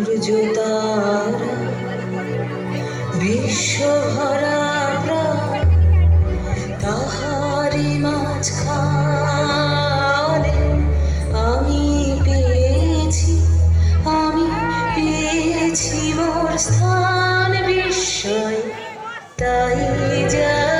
সূর্য তারা বিশ্বভরা তাহারি মাঝখানে আমি পেয়েছি আমি পেয়েছি মোর স্থান বিস্ময়। তাই যা